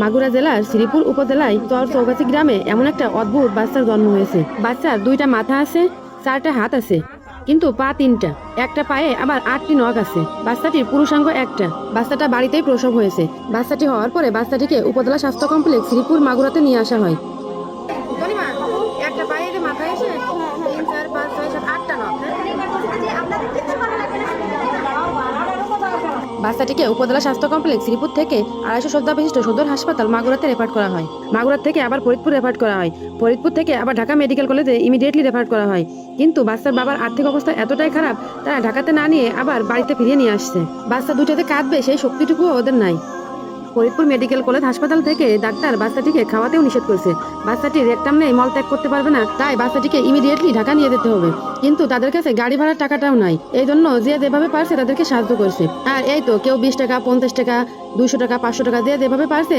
মাগুরা জেলার শ্রীপুর উপজেলায় তর চৌগাছি গ্রামে এমন একটা অদ্ভুত বাচ্চার জন্ম হয়েছে। বাচ্চার দুইটা মাথা আছে, চারটা হাত আছে, কিন্তু পা তিনটা, একটা পায়ে আবার আটটি নখ আছে। বাচ্চাটির পুরুষাঙ্গ একটা, বাচ্চাটা বাড়িতেই প্রসব হয়েছে। বাচ্চাটি হওয়ার পরে বাচ্চাটিকে উপজেলা স্বাস্থ্য কমপ্লেক্স শ্রীপুর মাগুরাতে নিয়ে আসা হয়। একটা পায়ে যে মাথায় এসে তিন চার পাঁচ ছয় সাত আটটা নখ বাচ্চাটিকে উপজেলা স্বাস্থ্য কমপ্লেক্স শ্রীপুর থেকে আড়াইশো শ্রদ্ধা বিশিষ্ট সদর হাসপাতাল মাগুরাতে রেফার করা হয়। মাগুরা থেকে আবার ফরিদপুর রেফার করা হয়। ফরিদপুর থেকে আবার ঢাকা মেডিকেল কলেজে ইমিডিয়েটলি রেফার করা হয়। কিন্তু বাচ্চার বাবার আর্থিক অবস্থা এতটাই খারাপ, তারা ঢাকাতে না নিয়ে আবার বাড়িতে ফিরিয়ে নিয়ে আসছে। বাচ্চা দুটাতে কাঁদবে সেই শক্তিটুকুও ওদের নাই। ফরিদপুর মেডিকেল কলেজ হাসপাতাল থেকে ডাক্তার বাচ্চাটিকে খাওয়াতেও নিষেধ করছে। নেই মল ত্যাগ করতে পারবে না, তাই বাচ্চাটিকে ইমিডিয়েটলি ঢাকা নিয়ে যেতে হবে। কিন্তু তাদের কাছে গাড়ি ভাড়ার টাকাটাও নাই। এই জন্য যে যেভাবে পারছে তাদেরকে সাহায্য করছে। আর এই তো কেউ বিশ টাকা, পঞ্চাশ টাকা দুশো টাকা, পাঁচশো টাকা যে যেভাবে পারছে